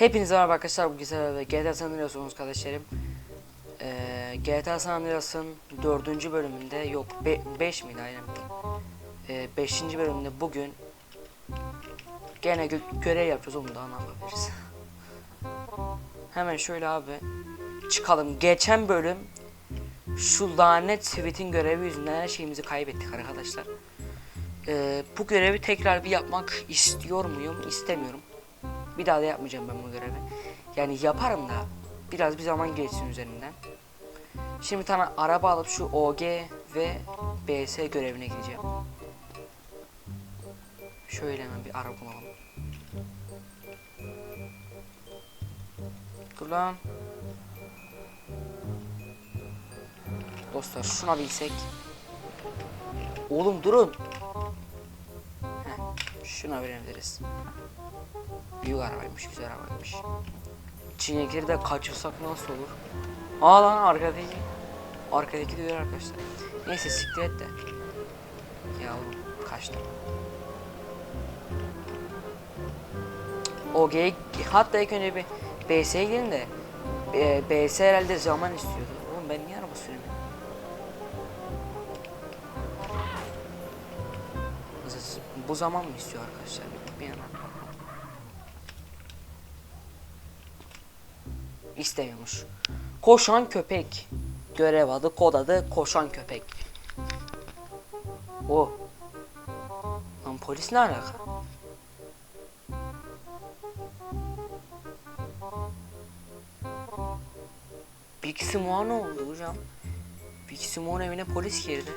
Hepinize merhaba arkadaşlar bu güzel ve GTA San Andreas'ınız kardeşlerim. Ee, GTA San Andreas'ın 4. bölümünde yok 5 miydi aynen. 5. bölümünde bugün gene gö görev yapacağız onu daha ne. Hemen şöyle abi çıkalım. Geçen bölüm şu lanet Sweet'in görevi yüzünden her şeyimizi kaybettik arkadaşlar. Ee, bu görevi tekrar bir yapmak istiyor muyum? İstemiyorum. Bir daha da yapmayacağım ben bu görevi. Yani yaparım da biraz bir zaman geçsin üzerinden. Şimdi tane araba alıp şu OG ve BS görevine gideceğim. Şöyle hemen bir araba bulalım. Dur lan. Dostlar şuna bilsek. Oğlum durun. Heh, şuna verebiliriz. Büyük arabaymış, güzel arabaymış. Çin'inkileri de kaçırsak nasıl olur? Aa lan arkadaki. Arkadaki diyor arkadaşlar. Neyse siktir et de. Ya oğlum kaçtım. OG'ye hatta ilk önce bir BS'ye gidelim de e, BS herhalde zaman istiyordu. Oğlum ben niye araba süremiyorum? Bu zaman mı istiyor arkadaşlar? İstemiyormuş. Koşan köpek. Görev adı, kod adı koşan köpek. O. Lan polis ne alaka? Big ne oldu hocam? Big Smoke'un evine polis girdi.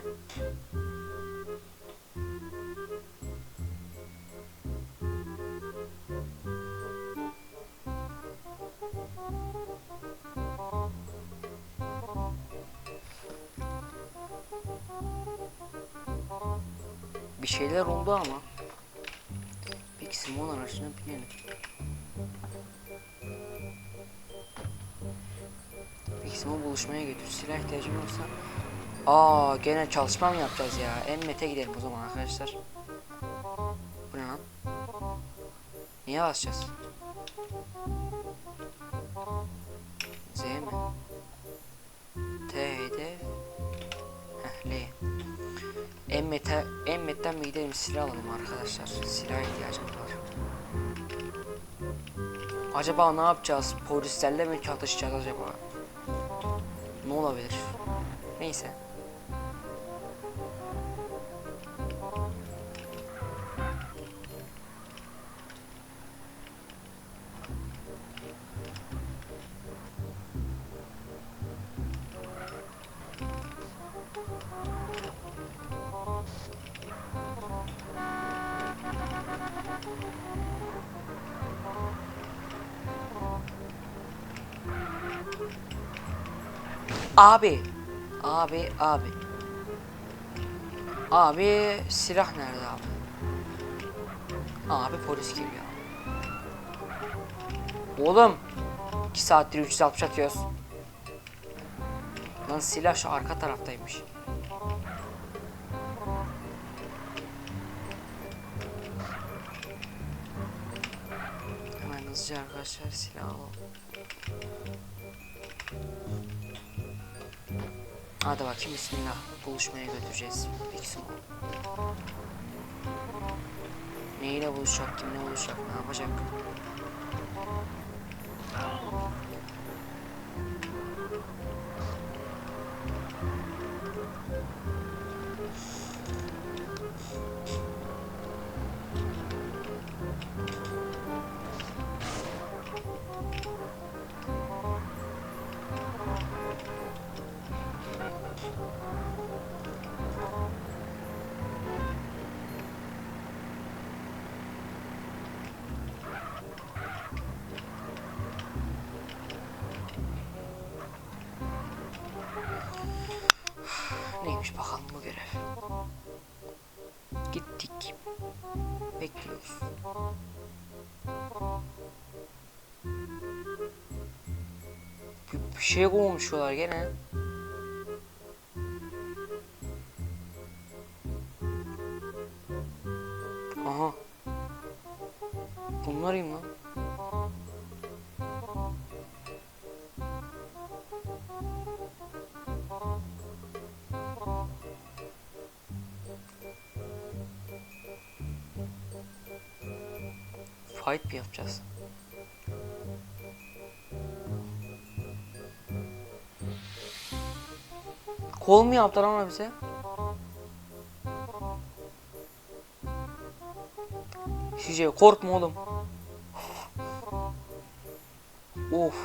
Gene çalışma mı yapacağız ya? Emmet'e gidelim o zaman arkadaşlar. Bu ne lan? Niye basacağız? Z mi? T hedef. Heh L. Emmet'e Emmet'ten bir gidelim silah alalım arkadaşlar. Silah ihtiyacımız var. Acaba ne yapacağız? Polislerle mi çatışacağız acaba? Ne olabilir? Neyse. Abi. Abi, abi. Abi silah nerede abi? Abi polis geliyor. Oğlum. 2 saattir 360 atıyoruz. Lan silah şu arka taraftaymış. Hemen hızlıca arkadaşlar silah alalım. Hadi bakayım bismillah. Buluşmaya götüreceğiz. Smoke. Neyle buluşacak, kimle buluşacak, ne yapacak? bir şeye konmuşuyorlar gene. Aha. Bunlarıyım lan. Fight mi yapacağız? Kol mu yaptılar bize? Sizce korkma oğlum. of.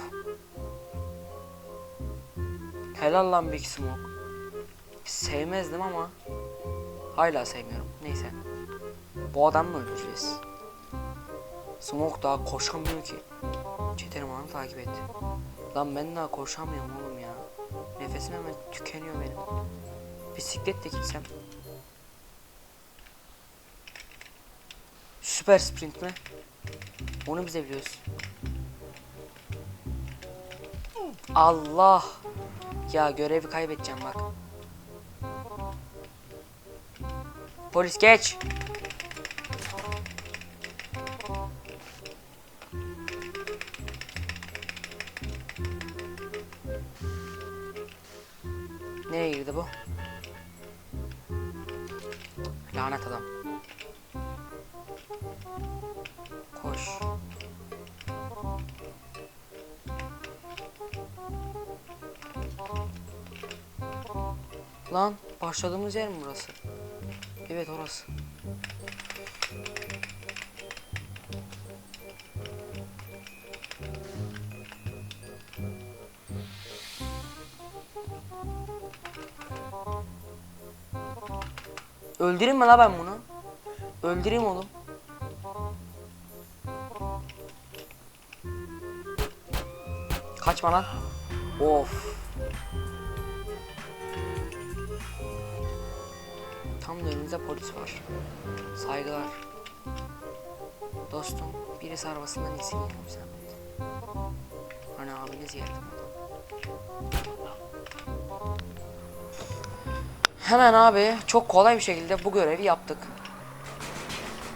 Helal lan Big Smoke. Sevmezdim ama hala sevmiyorum. Neyse. Bu adamı mı öldüreceğiz? Smoke daha koşamıyor ki. Çeterim onu takip et. Lan ben daha koşamıyorum oğlum. Nefesim hemen tükeniyor benim. Bisikletle gitsem. Süper sprint mi? Onu bize biliyoruz. Allah! Ya görevi kaybedeceğim bak. Polis geç. Lanet adam. Koş. Lan başladığımız yer mi burası? Evet orası. Öldüreyim mi la ben bunu? Öldüreyim oğlum. Kaçma lan. Of. Tam da önümüzde polis var. Saygılar. Dostum, birisi arabasından yiyelim sen. Hani abiniz geldi. Hemen abi çok kolay bir şekilde bu görevi yaptık.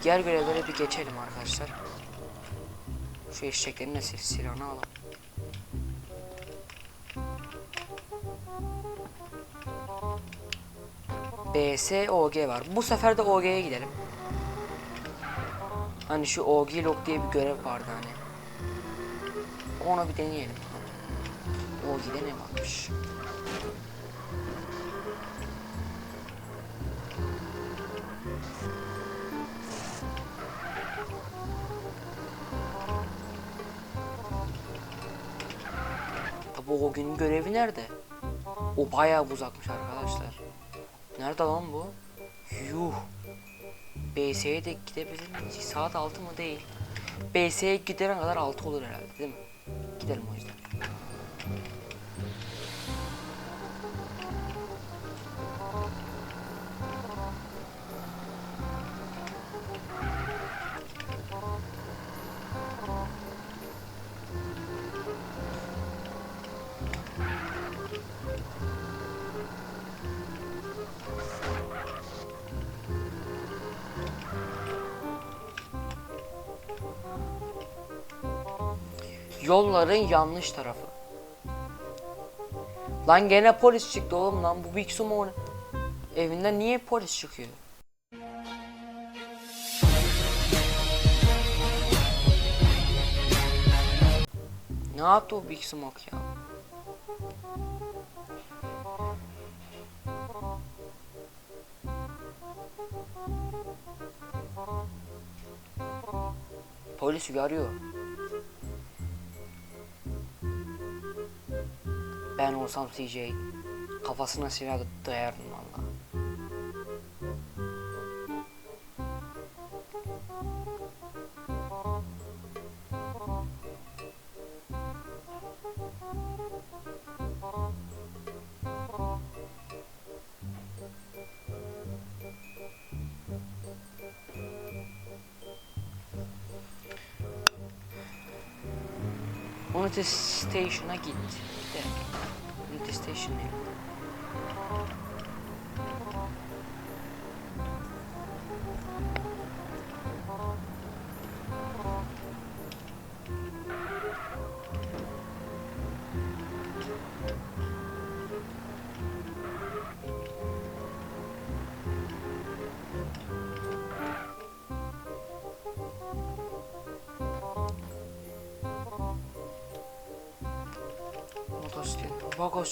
Diğer görevlere bir geçelim arkadaşlar. Şu eşeklerin sil silahını alalım. BS OG var. Bu sefer de OG'ye gidelim. Hani şu OG log diye bir görev vardı hani. Onu bir deneyelim. OG'de ne varmış? Günün görevi nerede? O bayağı uzakmış arkadaşlar. Nerede lan bu? Yuh. BS'ye de gidebilir miyiz? Saat 6 mı değil. BS'ye gidene kadar 6 olur herhalde değil mi? Yolların yanlış tarafı. Lan gene polis çıktı oğlum lan bu Big Sumo evinden niye polis çıkıyor? Ne yaptı o Big Smoke ya? Polis uyarıyor. Ben olsam CJ kafasına silah dayardım Unity Station'a git. Gidelim. Unity Station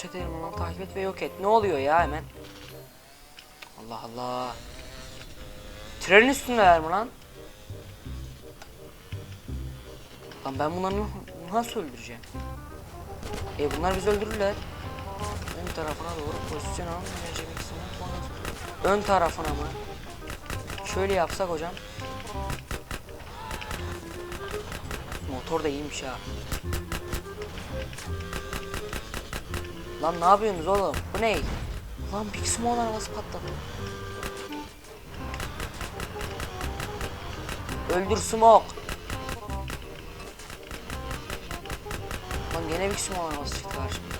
çete elemanları takip et ve yok et. Ne oluyor ya hemen? Allah Allah. Trenin üstündeler mi lan? Lan ben bunları nasıl öldüreceğim? E bunlar bizi öldürürler. Ön tarafına doğru pozisyon al. Enerji maksimum puanı. Ön tarafına mı? Şöyle yapsak hocam. Motor da iyiymiş ha. Lan ne yapıyorsunuz oğlum? Bu ne? Lan Big Smoke arabası patladı. Öldür Smoke. Lan gene Big Smoke arabası çıktı karşımda.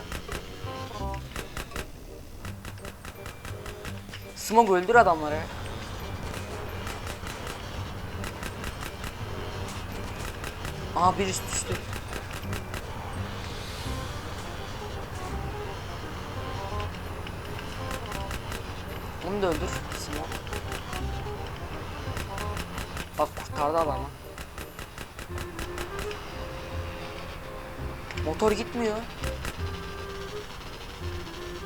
Smoke öldür adamları. Aa bir üst düştü. Onu da öldür. Bak kurtardı adamı. Motor gitmiyor.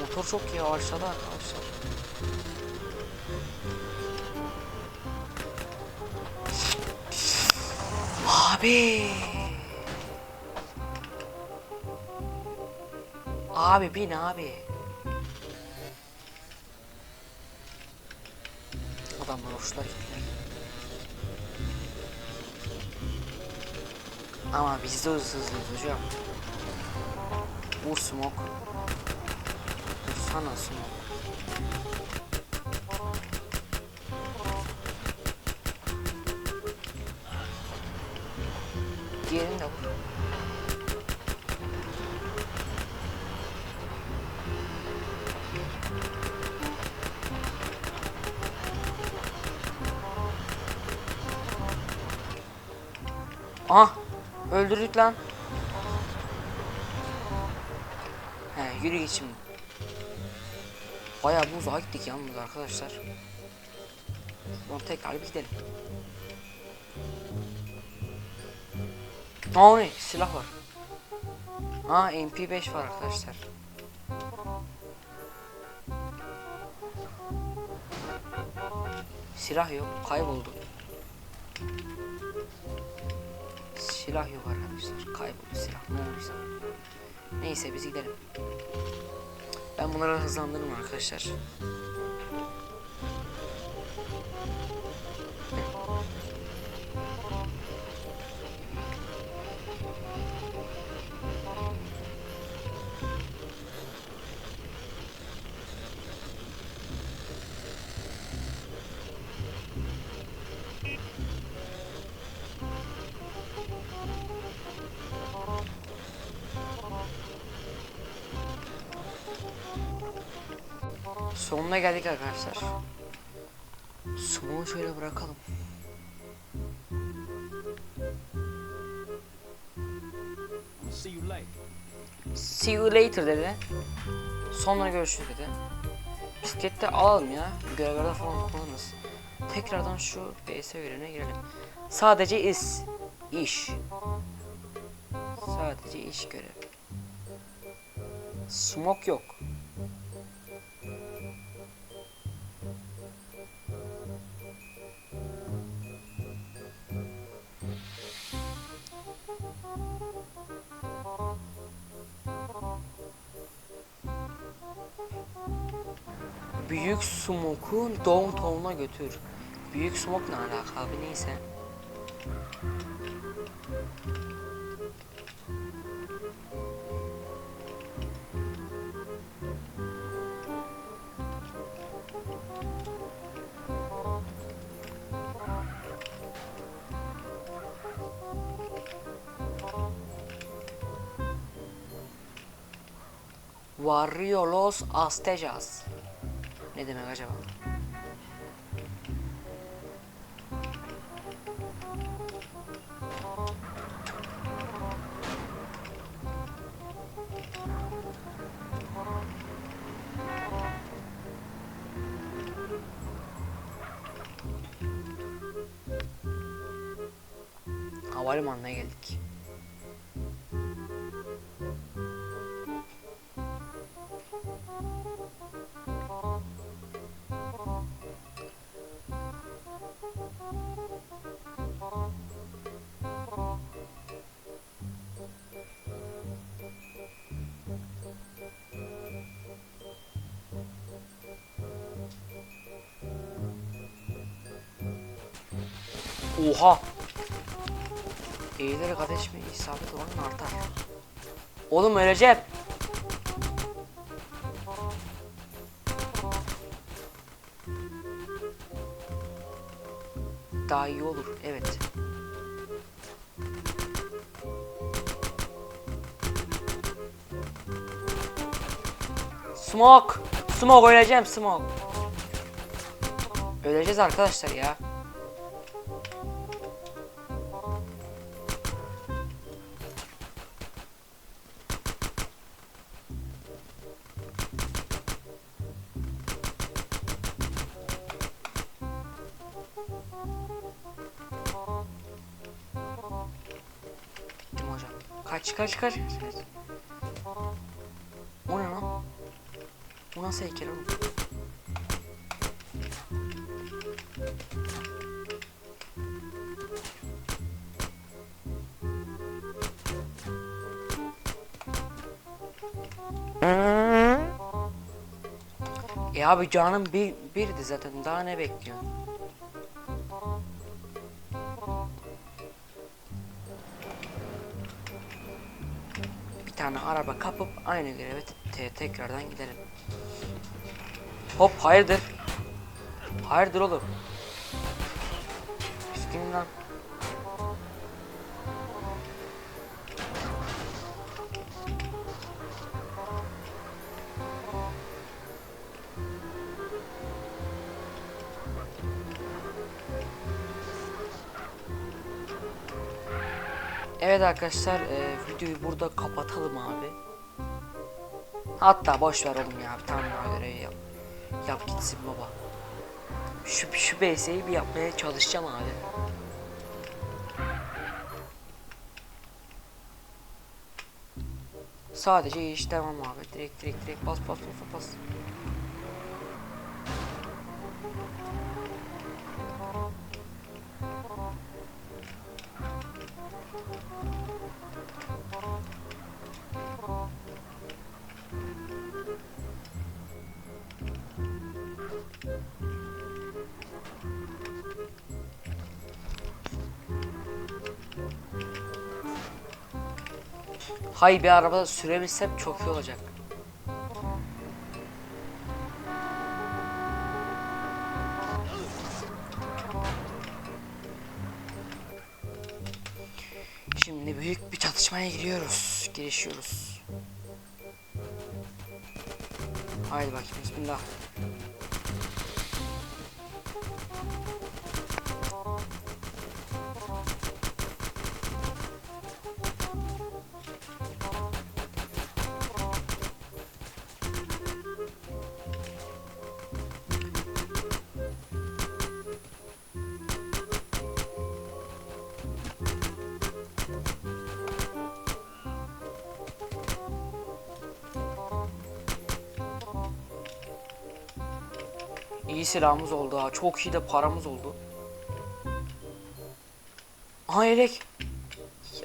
Motor çok yavaşladı arkadaşlar. Abi. Abi bin abi. Ama biz de hızlı hızlıyız hocam. Vur smoke. Vursana smoke. Diğerini de vur. Ah! Öldürdük lan. He yürü git şimdi. Bayağı bir uzağa gittik yalnız arkadaşlar. Sonra tekrar bir gidelim. Aa ne? Silah var. Aa MP5 var arkadaşlar. Silah yok. Kayboldu. Silah yok arkadaşlar. Kayboldu silah. Ne olduysa. Neyse biz gidelim. Ben bunları hızlandırırım arkadaşlar. Sonuna geldik arkadaşlar. Sumo'yu şöyle bırakalım. See you later. See you later dedi. Sonra görüşürüz dedi. Bisiklette alalım ya. Görevlerde falan kullanırız. Tekrardan şu BS verimine girelim. Sadece is. iş. Sadece iş görev. Smoke yok. Büyük Smoke'u downtown'a götür. Büyük Smoke ne alaka abi neyse. Warrior Los Aztecas. Ne demek acaba? Havalimanına geldik. Oha. Eğilerek ateş mi isabet oranı artar. Oğlum öleceğim. Daha iyi olur. Evet. Smoke. Smoke öleceğim smoke. Öleceğiz arkadaşlar ya. Kaç kaç kaç. O ne lan? Bu nasıl heykel oğlum? E abi canım bir, birdi zaten daha ne bekliyorsun? Tane araba kapıp aynı göreve te- tekrardan gidelim. Hop hayırdır? Hayırdır oğlum? Piskin lan. Evet arkadaşlar e, videoyu burada kapatalım abi. Hatta boş ver oğlum ya bir tane daha görev yap. Yap gitsin baba. Şu şu BS'yi bir yapmaya çalışacağım abi. Sadece iş tamam abi. Direkt direkt direkt bas bas bas bas. Hay bir araba sürebilsem çok iyi olacak. Şimdi büyük bir çatışmaya giriyoruz. Girişiyoruz. Haydi bakayım bismillah. Silahımız oldu ha. Çok iyi de paramız oldu. Aha yelek.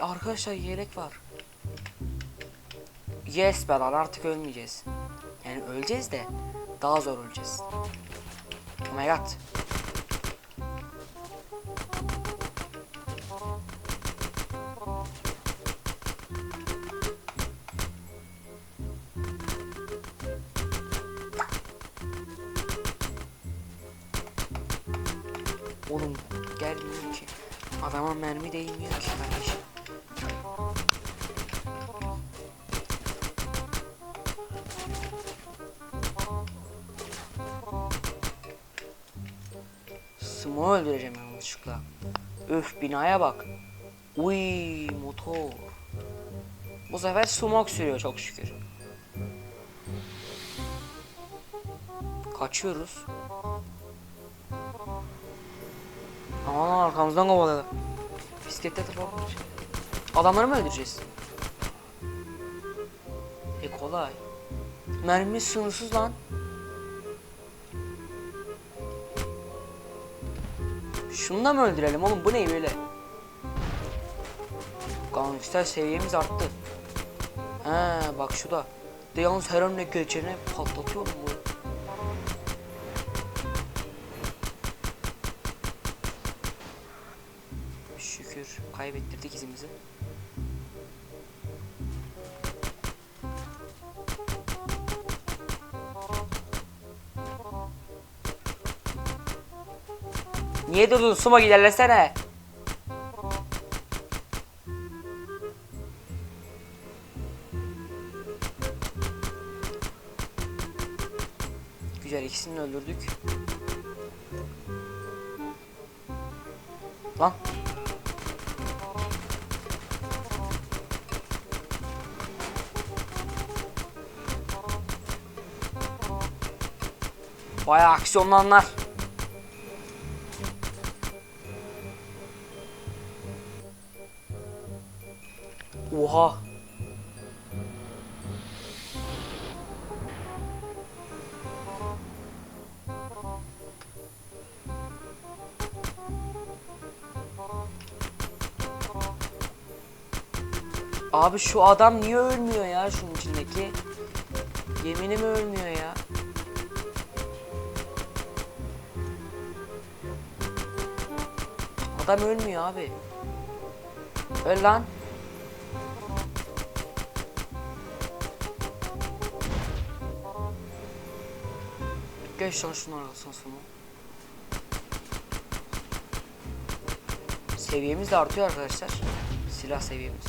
Arkadaşlar yelek var. Yes be lan artık ölmeyeceğiz. Yani öleceğiz de daha zor öleceğiz. Oh my god. Öf binaya bak. Uy motor. Bu sefer sumak sürüyor çok şükür. Kaçıyoruz. Aman arkamızdan kovaladı. Bisikletle tırmanmış. Adamları mı öldüreceğiz? E kolay. Mermi sınırsız lan. Şunu da mı öldürelim oğlum bu ne böyle? Gangster seviyemiz arttı. He bak şu da. De yalnız her önüne geçene patlatıyorum bu. kaybettirdik izimizi. Niye durdun? Suma ilerlesene. Güzel ikisini öldürdük. Lan. Bayağı aksiyonlanlar. Abi şu adam niye ölmüyor ya şunun içindeki? Yeminim ölmüyor ya. Adam ölmüyor abi. Öl lan. Geç lan şunun arasına sonra. Seviyemiz de artıyor arkadaşlar. Silah seviyemiz.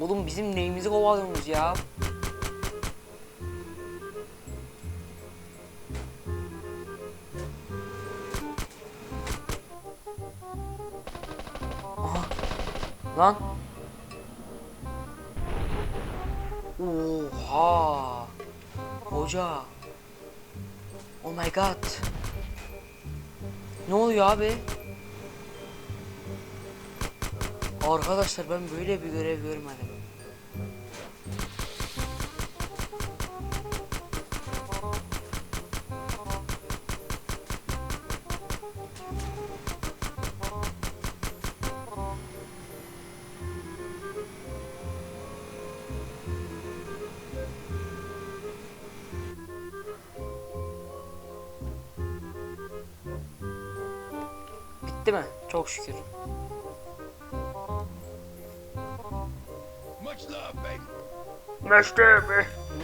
Oğlum bizim neyimizi kovalıyorsunuz ya? Aha. Lan. Oha. Hoca. Oh my god. Ne oluyor abi? Arkadaşlar ben böyle bir görev görmedim. Bitti mi? Çok şükür.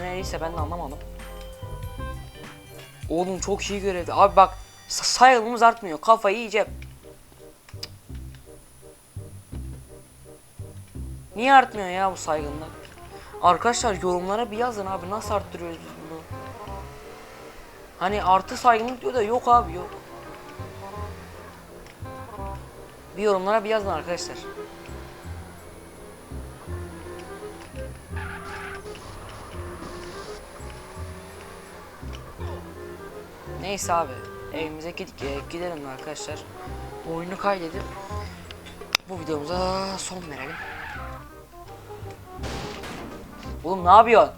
Neyse ben de anlamadım. Oğlum çok iyi görevdi. Abi bak sa- sayılımız artmıyor. Kafayı yiyeceğim. Niye artmıyor ya bu saygınlık? Arkadaşlar yorumlara bir yazın abi nasıl arttırıyoruz biz bunu? Hani artı saygınlık diyor da yok abi yok. Bir yorumlara bir yazın arkadaşlar. Neyse abi evimize gid e, gidelim arkadaşlar. Oyunu kaydedip bu videomuza son verelim. Oğlum ne yapıyorsun?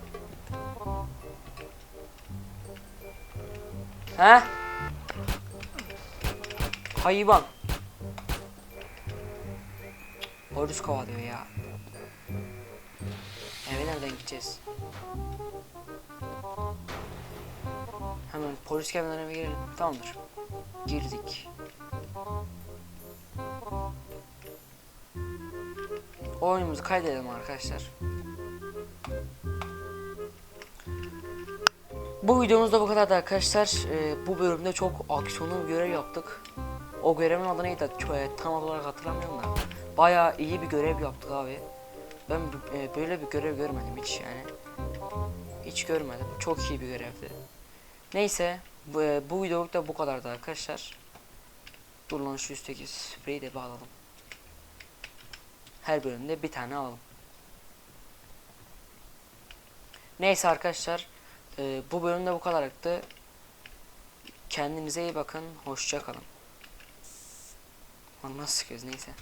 He? Hayvan. Polis kovalıyor ya. Eve nereden gideceğiz? Hemen polis gelmeden girelim. Tamamdır. Girdik. Oyunumuzu kaydedelim arkadaşlar. Bu videomuz da bu kadardı arkadaşlar. Ee, bu bölümde çok aksiyonlu bir görev yaptık. O görevin adı neydi? Tam olarak hatırlamıyorum da. Bayağı iyi bir görev yaptık abi. Ben e, böyle bir görev görmedim hiç yani. Hiç görmedim. Çok iyi bir görevdi. Neyse bu, e, bu videoluk da bu kadardı arkadaşlar. Dur lan şu üstteki spreyi de bağlayalım. Her bölümde bir tane alalım. Neyse arkadaşlar e, bu bölümde bu kadardı. Kendinize iyi bakın. Hoşça kalın. Nasıl sıkıyoruz neyse.